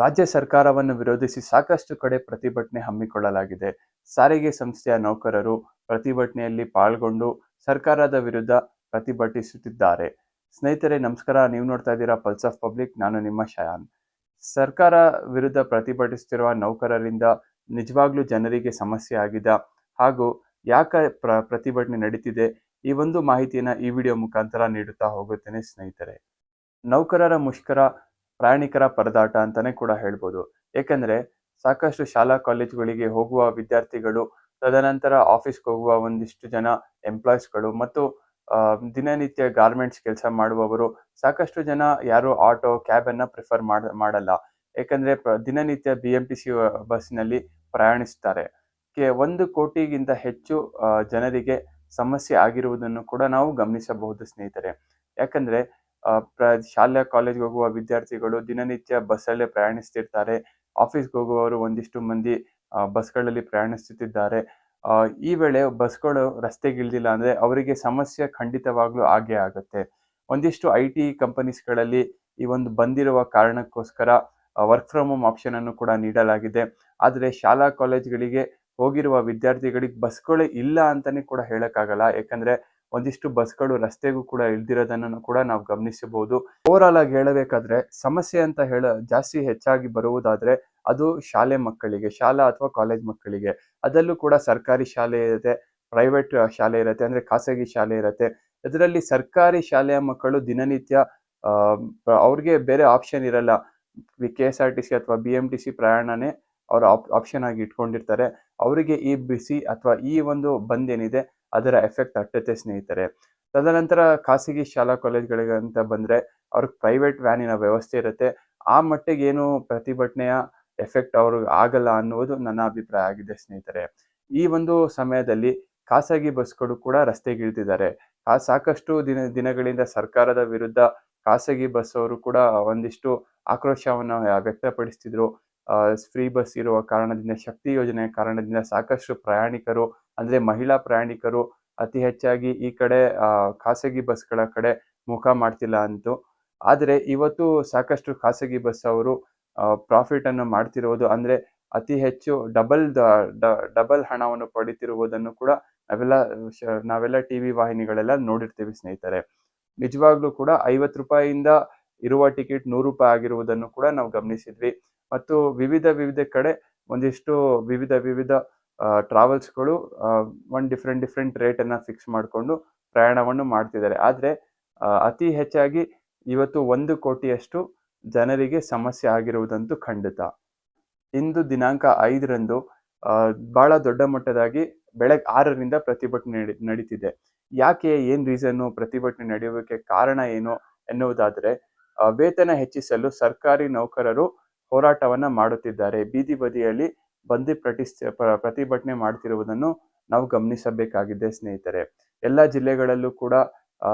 ರಾಜ್ಯ ಸರ್ಕಾರವನ್ನು ವಿರೋಧಿಸಿ ಸಾಕಷ್ಟು ಕಡೆ ಪ್ರತಿಭಟನೆ ಹಮ್ಮಿಕೊಳ್ಳಲಾಗಿದೆ. ಸಾರಿಗೆ ಸಂಸ್ಥೆಯ ನೌಕರರು ಪ್ರತಿಭಟನೆಯಲ್ಲಿ ಪಾಲ್ಗೊಂಡು ಸರ್ಕಾರದ ವಿರುದ್ಧ ಪ್ರತಿಭಟಿಸುತ್ತಿದ್ದಾರೆ. ಸ್ನೇಹಿತರೆ, ನಮಸ್ಕಾರ. ನೀವು ನೋಡ್ತಾ ಇದ್ದೀರಾ ಪಲ್ಸ್ ಆಫ್ ಪಬ್ಲಿಕ್ ನಾನು ನಿಮ್ಮ ಶಯಾನ್. ಸರ್ಕಾರ ವಿರುದ್ಧ ಪ್ರತಿಭಟಿಸುತ್ತಿರುವ ನೌಕರರಿಂದ ನಿಜವಾಗ್ಲೂ ಜನರಿಗೆ ಸಮಸ್ಯೆ ಆಗಿದೆ. ಹಾಗೂ ಯಾಕೆ ಪ್ರ, ಪ್ರತಿಭಟನೆ ನಡೀತಿದೆ? ಈ ಒಂದು ಮಾಹಿತಿಯನ್ನು ಈ ವಿಡಿಯೋ ಮುಖಾಂತರ ನೀಡುತ್ತಾ ಹೋಗುತ್ತೇನೆ ಸ್ನೇಹಿತರೆ. ನೌಕರರ ಮುಷ್ಕರ ಪ್ರಯಾಣಿಕರ ಪರದಾಟ ಅಂತಾನೆ ಕೂಡ ಹೇಳ್ಬೋದು. ಏಕೆಂದರೆ ಸಾಕಷ್ಟು ಶಾಲಾ ಕಾಲೇಜುಗಳಿಗೆ ಹೋಗುವ ವಿದ್ಯಾರ್ಥಿಗಳು, ತದನಂತರ ಆಫೀಸ್ಗೆ ಹೋಗುವ ಒಂದಿಷ್ಟು ಜನ ಎಂಪ್ಲಾಯೀಸ್ಗಳು ಮತ್ತು ದಿನನಿತ್ಯ ಗಾರ್ಮೆಂಟ್ಸ್ ಕೆಲಸ ಮಾಡುವವರು, ಸಾಕಷ್ಟು ಜನ ಯಾರು ಆಟೋ, ಕ್ಯಾಬನ್ನು ಪ್ರಿಫರ್ ಮಾಡ, ಮಾಡಲ್ಲ. ಏಕೆಂದರೆ ದಿನನಿತ್ಯ ಬಿ ಎಂ ಟಿ ಸಿ ಬಸ್ನಲ್ಲಿ ಪ್ರಯಾಣಿಸ್ತಾರೆ. ಕೆ, ಒಂದು ಕೋಟಿಗಿಂತ ಹೆಚ್ಚು ಜನರಿಗೆ ಸಮಸ್ಯೆ ಆಗಿರುವುದನ್ನು ಕೂಡ ನಾವು ಗಮನಿಸಬಹುದು ಸ್ನೇಹಿತರೆ. ಯಾಕಂದರೆ ಪ್ರ, ಶಾಲೆ ಕಾಲೇಜ್ಗೆ ಹೋಗುವ ವಿದ್ಯಾರ್ಥಿಗಳು ದಿನನಿತ್ಯ ಬಸ್ಸಲ್ಲೇ ಪ್ರಯಾಣಿಸ್ತಿರ್ತಾರೆ. ಆಫೀಸ್ಗೆ ಹೋಗುವವರು ಒಂದಿಷ್ಟು ಮಂದಿ ಬಸ್ಗಳಲ್ಲಿ ಪ್ರಯಾಣಿಸುತ್ತಿದ್ದಾರೆ ಈ ವೇಳೆ ಬಸ್ಗಳು ರಸ್ತೆಗಿಳಿದಿಲ್ಲ ಅಂದರೆ ಅವರಿಗೆ ಸಮಸ್ಯೆ ಖಂಡಿತವಾಗ್ಲೂ ಆಗೇ ಆಗುತ್ತೆ. ಒಂದಿಷ್ಟು ಐ ಟಿ ಕಂಪನೀಸ್ಗಳಲ್ಲಿ ಈ ಒಂದು ಬಂದಿರುವ ಕಾರಣಕ್ಕೋಸ್ಕರ ವರ್ಕ್ ಫ್ರಮ್ ಹೋಮ್ ಆಪ್ಷನ್ ಅನ್ನು ಕೂಡ ನೀಡಲಾಗಿದೆ. ಆದರೆ ಶಾಲಾ ಕಾಲೇಜ್ಗಳಿಗೆ ಹೋಗಿರುವ ವಿದ್ಯಾರ್ಥಿಗಳಿಗೆ ಬಸ್ಗಳೇ ಇಲ್ಲ ಅಂತಾನೆ ಕೂಡ ಹೇಳೋಕ್ಕಾಗಲ್ಲ. ಯಾಕಂದ್ರೆ ಒಂದಿಷ್ಟು ಬಸ್ಗಳು ರಸ್ತೆಗೂ ಕೂಡ ಇಳ್ದಿರೋದನ್ನು ಕೂಡ ನಾವು ಗಮನಿಸಬಹುದು. ಓವರಾಲ್ ಆಗಿ ಹೇಳಬೇಕಾದ್ರೆ ಸಮಸ್ಯೆ ಅಂತ ಹೇಳ, ಜಾಸ್ತಿ ಹೆಚ್ಚಾಗಿ ಬರುವುದಾದ್ರೆ ಅದು ಶಾಲೆ ಮಕ್ಕಳಿಗೆ, ಶಾಲಾ ಅಥವಾ ಕಾಲೇಜ್ ಮಕ್ಕಳಿಗೆ. ಅದರಲ್ಲೂ ಕೂಡ ಸರ್ಕಾರಿ ಶಾಲೆ ಇರುತ್ತೆ ಪ್ರೈವೇಟ್ ಶಾಲೆ ಇರುತ್ತೆ, ಅಂದ್ರೆ ಖಾಸಗಿ ಶಾಲೆ ಇರುತ್ತೆ. ಅದರಲ್ಲಿ ಸರ್ಕಾರಿ ಶಾಲೆಯ ಮಕ್ಕಳು ದಿನನಿತ್ಯ ಅವ್ರಿಗೆ ಬೇರೆ ಆಪ್ಷನ್ ಇರಲ್ಲ. K S R T C ಅಥವಾ ಬಿ ಎಂ ಟಿ ಸಿ ಪ್ರಯಾಣನೇ ಅವರ ಆಪ್ಷನ್ ಆಗಿ ಇಟ್ಕೊಂಡಿರ್ತಾರೆ. ಅವರಿಗೆ ಈ ಬಿಸಿ ಅಥವಾ ಈ ಒಂದು ಬಂದ್ ಏನಿದೆ ಅದರ ಎಫೆಕ್ಟ್ ತಟ್ಟುತ್ತೆ ಸ್ನೇಹಿತರೆ. ತದನಂತರ ಖಾಸಗಿ ಶಾಲಾ ಕಾಲೇಜ್ಗಳಿಗೆ ಅಂತ ಬಂದ್ರೆ ಅವ್ರಿಗೆ ಪ್ರೈವೇಟ್ ವ್ಯಾನಿನ ವ್ಯವಸ್ಥೆ ಇರುತ್ತೆ. ಆ ಮಟ್ಟಿಗೆ ಏನು ಪ್ರತಿಭಟನೆಯ ಎಫೆಕ್ಟ್ ಅವ್ರಿಗೆ ಆಗಲ್ಲ ಅನ್ನುವುದು ನನ್ನ ಅಭಿಪ್ರಾಯ ಆಗಿದೆ ಸ್ನೇಹಿತರೆ. ಈ ಒಂದು ಸಮಯದಲ್ಲಿ ಖಾಸಗಿ ಬಸ್ಗಳು ಕೂಡ ರಸ್ತೆಗಿಳಿದಿದ್ದಾರೆ ಆ ಸಾಕಷ್ಟು ದಿನ, ದಿನಗಳಿಂದ ಸರ್ಕಾರದ ವಿರುದ್ಧ ಖಾಸಗಿ ಬಸ್ ಅವರು ಕೂಡ ಒಂದಿಷ್ಟು ಆಕ್ರೋಶವನ್ನು ವ್ಯಕ್ತಪಡಿಸ್ತಿದ್ರು. ಫ್ರೀ ಬಸ್ ಇರುವ ಕಾರಣದಿಂದ, ಶಕ್ತಿ ಯೋಜನೆಯ ಕಾರಣದಿಂದ ಸಾಕಷ್ಟು ಪ್ರಯಾಣಿಕರು ಅಂದ್ರೆ ಮಹಿಳಾ ಪ್ರಯಾಣಿಕರು ಅತಿ ಹೆಚ್ಚಾಗಿ ಈ ಕಡೆ ಖಾಸಗಿ ಬಸ್ಗಳ ಕಡೆ ಮುಖ ಮಾಡ್ತಿಲ್ಲ ಅಂತು. ಆದರೆ ಇವತ್ತು ಸಾಕಷ್ಟು ಖಾಸಗಿ ಬಸ್ ಅವರು ಪ್ರಾಫಿಟ್ ಅನ್ನು ಮಾಡ್ತಿರುವುದು ಅಂದ್ರೆ ಅತಿ ಹೆಚ್ಚು ಡಬಲ್ ಡಬಲ್ ಹಣವನ್ನು ಪಡಿತಿರುವುದನ್ನು ಕೂಡ ನಾವೆಲ್ಲ ನಾವೆಲ್ಲ ಟಿವಿ ವಾಹಿನಿಗಳೆಲ್ಲ ನೋಡಿರ್ತೀವಿ ಸ್ನೇಹಿತರೆ. ನಿಜವಾಗ್ಲೂ ಕೂಡ ಐವತ್ತು ರೂಪಾಯಿಯಿಂದ ಇರುವ ಟಿಕೆಟ್ ನೂರು ರೂಪಾಯಿ ಆಗಿರುವುದನ್ನು ಕೂಡ ನಾವು ಗಮನಿಸಿದ್ವಿ. ಮತ್ತು ವಿವಿಧ ವಿವಿಧ ಕಡೆ ಒಂದಿಷ್ಟು ವಿವಿಧ ವಿವಿಧ ಟ್ರಾವೆಲ್ಸ್ಗಳು ಒಂದು ಡಿಫ್ರೆಂಟ್ ಡಿಫ್ರೆಂಟ್ ರೇಟನ್ನು ಫಿಕ್ಸ್ ಮಾಡಿಕೊಂಡು ಪ್ರಯಾಣವನ್ನು ಮಾಡ್ತಿದ್ದಾರೆ. ಆದರೆ ಅತಿ ಹೆಚ್ಚಾಗಿ ಇವತ್ತು ಒಂದು ಕೋಟಿಯಷ್ಟು ಜನರಿಗೆ ಸಮಸ್ಯೆ ಆಗಿರುವುದಂತೂ ಖಂಡಿತ. ಇಂದು ದಿನಾಂಕ ಐದರಂದು ಬಹಳ ದೊಡ್ಡ ಮಟ್ಟದಾಗಿ ಬೆಳಗ್ಗೆ ಆರರಿಂದ ಪ್ರತಿಭಟನೆ ನಡಿ, ನಡೀತಿದೆ. ಯಾಕೆ, ಏನು ರೀಸನ್ನು ಪ್ರತಿಭಟನೆ ನಡೆಯುವಕ್ಕೆ ಕಾರಣ ಏನು ಎನ್ನುವುದಾದರೆ ವೇತನ ಹೆಚ್ಚಿಸಲು ಸರ್ಕಾರಿ ನೌಕರರು ಹೋರಾಟವನ್ನು ಮಾಡುತ್ತಿದ್ದಾರೆ. ಬೀದಿ ಬದಿಯಲ್ಲಿ ಬಂದು ಪ್ರತಿಸ್ ಪ್ರ- ಪ್ರತಿಭಟನೆ ಮಾಡ್ತಿರುವುದನ್ನು ನಾವು ಗಮನಿಸಬೇಕಾಗಿದೆ, ಸ್ನೇಹಿತರೆ. ಎಲ್ಲ ಜಿಲ್ಲೆಗಳಲ್ಲೂ ಕೂಡ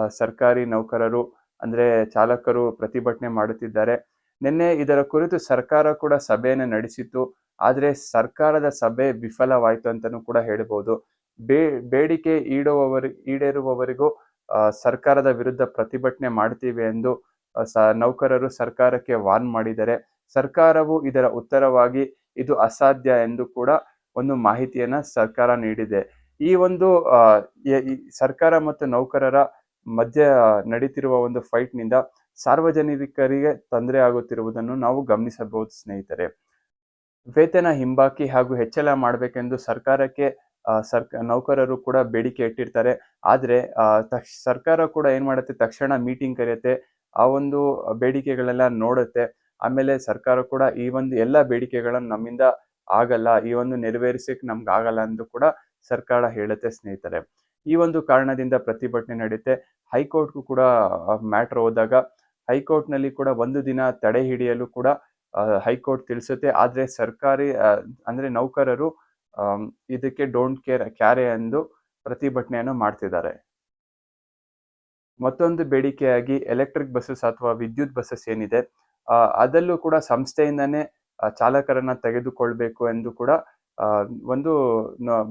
ಸರ್ಕಾರಿ ನೌಕರರು, ಅಂದರೆ ಚಾಲಕರು ಪ್ರತಿಭಟನೆ ಮಾಡುತ್ತಿದ್ದಾರೆ. ನಿನ್ನೆ ಇದರ ಕುರಿತು ಸರ್ಕಾರ ಕೂಡ ಸಭೆಯನ್ನು ನಡೆಸಿತ್ತು. ಆದರೆ ಸರ್ಕಾರದ ಸಭೆ ವಿಫಲವಾಯಿತು ಅಂತಲೂ ಕೂಡ ಹೇಳ್ಬೋದು. ಬೇ, ಬೇಡಿಕೆ ಈಡುವವರು ಈಡೇರುವವರಿಗೂ ಸರ್ಕಾರದ ವಿರುದ್ಧ ಪ್ರತಿಭಟನೆ ಮಾಡ್ತೀವಿ ಎಂದು ಸ, ನೌಕರರು ಸರ್ಕಾರಕ್ಕೆ ವಾರ್ನ್ ಮಾಡಿದ್ದಾರೆ. ಸರ್ಕಾರವು ಇದರ ಉತ್ತರವಾಗಿ ಇದು ಅಸಾಧ್ಯ ಎಂದು ಕೂಡ ಒಂದು ಮಾಹಿತಿಯನ್ನ ಸರ್ಕಾರ ನೀಡಿದೆ. ಈ ಒಂದು ಸರ್ಕಾರ ಮತ್ತು ನೌಕರರ ಮಧ್ಯ ನಡೀತಿರುವ ಒಂದು ಫೈಟ್ನಿಂದ ಸಾರ್ವಜನಿಕರಿಗೆ ತೊಂದರೆ ಆಗುತ್ತಿರುವುದನ್ನು ನಾವು ಗಮನಿಸಬಹುದು, ಸ್ನೇಹಿತರೆ. ವೇತನ ಹಿಂಬಾಕಿ ಹಾಗೂ ಹೆಚ್ಚಳ ಮಾಡಬೇಕೆಂದು ಸರ್ಕಾರಕ್ಕೆ ಸರ್ಕ, ನೌಕರರು ಕೂಡ ಬೇಡಿಕೆ ಇಟ್ಟಿರ್ತಾರೆ. ಆದರೆ ಸರ್ಕಾರ ಕೂಡ ಏನು ಮಾಡುತ್ತೆ, ತಕ್ಷಣ ಮೀಟಿಂಗ್ ಕರೆಯುತ್ತೆ, ಆ ಒಂದು ಬೇಡಿಕೆಗಳೆಲ್ಲ ನೋಡುತ್ತೆ. ಆಮೇಲೆ ಸರ್ಕಾರ ಕೂಡ ಈ ಒಂದು ಎಲ್ಲ ಬೇಡಿಕೆಗಳನ್ನು ನಮ್ಮಿಂದ ಆಗಲ್ಲ, ಈ ಒಂದು ನೆರವೇರಿಸಕ್ಕೆ ನಮ್ಗೆ ಆಗಲ್ಲ ಎಂದು ಕೂಡ ಸರ್ಕಾರ ಹೇಳುತ್ತೆ ಸ್ನೇಹಿತರೆ. ಈ ಒಂದು ಕಾರಣದಿಂದ ಪ್ರತಿಭಟನೆ ನಡೆಯುತ್ತೆ. ಹೈಕೋರ್ಟ್ಗೂ ಕೂಡ ಮ್ಯಾಟ್ರ್ ಹೋದಾಗ ಹೈಕೋರ್ಟ್ನಲ್ಲಿ ಕೂಡ ಒಂದು ದಿನ ತಡೆ ಹಿಡಿಯಲು ಕೂಡ ಹೈಕೋರ್ಟ್ ತಿಳಿಸುತ್ತೆ. ಆದರೆ ಸರ್ಕಾರಿ ಅಂದರೆ ನೌಕರರು ಇದಕ್ಕೆ ಡೋಂಟ್ ಕೇರ್, ಕ್ಯಾರೆ ಎಂದು ಪ್ರತಿಭಟನೆಯನ್ನು ಮಾಡ್ತಿದ್ದಾರೆ. ಮತ್ತೊಂದು ಬೇಡಿಕೆಯಾಗಿ ಎಲೆಕ್ಟ್ರಿಕ್ ಬಸ್ಸಸ್ ಅಥವಾ ವಿದ್ಯುತ್ ಬಸ್ಸಸ್ ಏನಿದೆ? ಅದಲ್ಲೂ ಕೂಡ ಸಂಸ್ಥೆಯಿಂದನೇ ಚಾಲಕರನ್ನ ತೆಗೆದುಕೊಳ್ಬೇಕು ಎಂದು ಕೂಡ ಒಂದು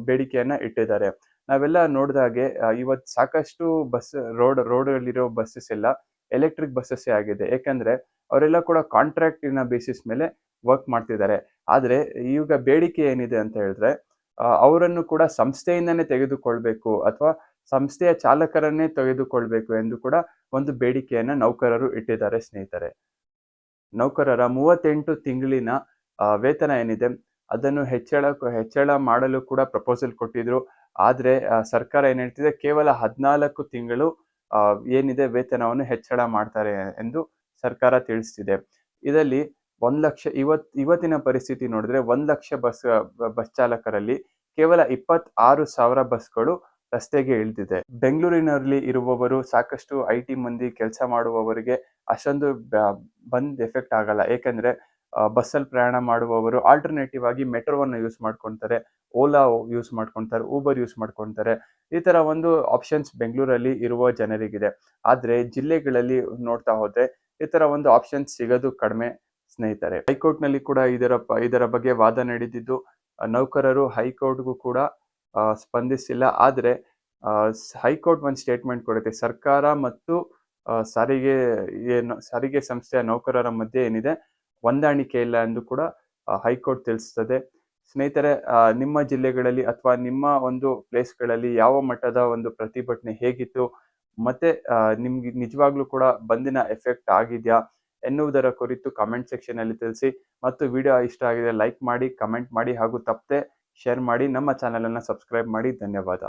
ಬೇಡಿಕೆಯನ್ನ ಇಟ್ಟಿದ್ದಾರೆ. ನಾವೆಲ್ಲ ನೋಡಿದಾಗೆ ಇವತ್ತು ಸಾಕಷ್ಟು ಬಸ್, ರೋಡ್, ರೋಡಲ್ಲಿರೋ ಬಸ್ಸಸ್ ಎಲ್ಲ ಎಲೆಕ್ಟ್ರಿಕ್ ಬಸ್ಸಸ್ಸೇ ಆಗಿದೆ. ಯಾಕಂದ್ರೆ ಅವರೆಲ್ಲ ಕೂಡ ಕಾಂಟ್ರಾಕ್ಟಿನ ಬೇಸಿಸ್ ಮೇಲೆ ವರ್ಕ್ ಮಾಡ್ತಿದ್ದಾರೆ. ಆದರೆ, ಈಗ ಬೇಡಿಕೆ ಏನಿದೆ ಅಂತ ಹೇಳಿದ್ರೆ ಅವರನ್ನು ಕೂಡ ಸಂಸ್ಥೆಯಿಂದನೇ ತೆಗೆದುಕೊಳ್ಬೇಕು ಅಥವಾ ಸಂಸ್ಥೆಯ ಚಾಲಕರನ್ನೇ ತೆಗೆದುಕೊಳ್ಬೇಕು ಎಂದು ಕೂಡ ಒಂದು ಬೇಡಿಕೆಯನ್ನ ನೌಕರರು ಇಟ್ಟಿದ್ದಾರೆ ಸ್ನೇಹಿತರೆ. ನೌಕರರ ಮೂವತ್ತೆಂಟು ತಿಂಗಳಿನ ವೇತನ ಏನಿದೆ, ಅದನ್ನು ಹೆಚ್ಚಳ ಹೆಚ್ಚಳ ಮಾಡಲು ಕೂಡ ಪ್ರಪೋಸಲ್ ಕೊಟ್ಟಿದ್ರು. ಆದರೆ ಸರ್ಕಾರ ಏನು ಹೇಳ್ತಿದೆ, ಕೇವಲ ಹದಿನಾಲ್ಕು ತಿಂಗಳು ಏನಿದೆ ವೇತನವನ್ನು ಹೆಚ್ಚಳ ಮಾಡ್ತಾರೆ ಎಂದು ಸರ್ಕಾರ ತಿಳಿಸ್ತಿದೆ. ಇದರಲ್ಲಿ ಒಂದು ಲಕ್ಷ, ಇವತ್, ಇವತ್ತಿನ ಪರಿಸ್ಥಿತಿ ನೋಡಿದ್ರೆ ಒಂದು ಲಕ್ಷ ಬಸ್ ಬಸ್ ಚಾಲಕರಲ್ಲಿ ಕೇವಲ ಇಪ್ಪತ್ತಾರು ಸಾವಿರ ಬಸ್ಗಳು ರಸ್ತೆಗೆ ಇಳಿದಿದೆ. ಬೆಂಗಳೂರಿನಲ್ಲಿ ಇರುವವರು ಸಾಕಷ್ಟು ಐ ಟಿ ಮಂದಿ ಕೆಲಸ ಮಾಡುವವರಿಗೆ ಅಷ್ಟೊಂದು ಬಂದ್ ಎಫೆಕ್ಟ್ ಆಗಲ್ಲ. ಏಕೆಂದ್ರೆ ಬಸ್ಸಲ್ಲಿ ಪ್ರಯಾಣ ಮಾಡುವವರು ಆಲ್ಟರ್ನೇಟಿವ್ ಆಗಿ ಮೆಟ್ರೋವನ್ನು ಯೂಸ್ ಮಾಡ್ಕೊತಾರೆ, ಓಲಾ ಯೂಸ್ ಮಾಡ್ಕೊತಾರೆ ಊಬರ್ ಯೂಸ್ ಮಾಡ್ಕೊತಾರೆ. ಈ ತರ ಒಂದು ಆಪ್ಷನ್ಸ್ ಬೆಂಗಳೂರಲ್ಲಿ ಇರುವ ಜನರಿಗಿದೆ. ಆದ್ರೆ, ಜಿಲ್ಲೆಗಳಲ್ಲಿ ನೋಡ್ತಾ ಹೋದ್ರೆ ಈ ತರ ಒಂದು ಆಪ್ಷನ್ಸ್ ಸಿಗೋದು ಕಡಿಮೆ ಸ್ನೇಹಿತರೆ. ಹೈಕೋರ್ಟ್ನಲ್ಲಿ ಕೂಡ ಇದರ ಇದರ ಬಗ್ಗೆ ವಾದ ನಡೆದಿದ್ದು ನೌಕರರು ಹೈಕೋರ್ಟ್ಗೂ ಕೂಡ ಸ್ಪಂದಿಸಿಲ್ಲ. ಆದರೆ ಹೈಕೋರ್ಟ್ ಒಂದು ಸ್ಟೇಟ್ಮೆಂಟ್ ಕೊಡುತ್ತೆ. ಸರ್ಕಾರ ಮತ್ತು ಸಾರಿಗೆ, ಏನು, ಸಾರಿಗೆ ಸಂಸ್ಥೆಯ ನೌಕರರ ಮಧ್ಯೆ ಏನಿದೆ, ಹೊಂದಾಣಿಕೆ ಇಲ್ಲ ಎಂದು ಕೂಡ ಹೈಕೋರ್ಟ್ ತಿಳಿಸ್ತದೆ. ಸ್ನೇಹಿತರೆ ನಿಮ್ಮ ಜಿಲ್ಲೆಗಳಲ್ಲಿ ಅಥವಾ ನಿಮ್ಮ ಒಂದು ಪ್ಲೇಸ್ಗಳಲ್ಲಿ ಯಾವ ಮಟ್ಟದ ಒಂದು ಪ್ರತಿಭಟನೆ ಹೇಗಿತ್ತು? ಮತ್ತೆ ನಿಮ್ಗೆ ನಿಜವಾಗ್ಲೂ ಕೂಡ ಬಂದಿನ ಎಫೆಕ್ಟ್ ಆಗಿದೆಯಾ? ಎನ್ನುವುದರ ಕುರಿತು ಕಮೆಂಟ್ ಸೆಕ್ಷನ್ ಅಲ್ಲಿ ತಿಳಿಸಿ. ಮತ್ತು ವಿಡಿಯೋ ಇಷ್ಟ ಆಗಿದೆ ಲೈಕ್ ಮಾಡಿ, ಕಮೆಂಟ್ ಮಾಡಿ ಹಾಗೂ ತಪ್ಪದೆ ಶೇರ್ ಮಾಡಿ ನಮ್ಮ ಚಾನಲನ್ನು ಸಬ್ಸ್ಕ್ರೈಬ್ ಮಾಡಿ. ಧನ್ಯವಾದ.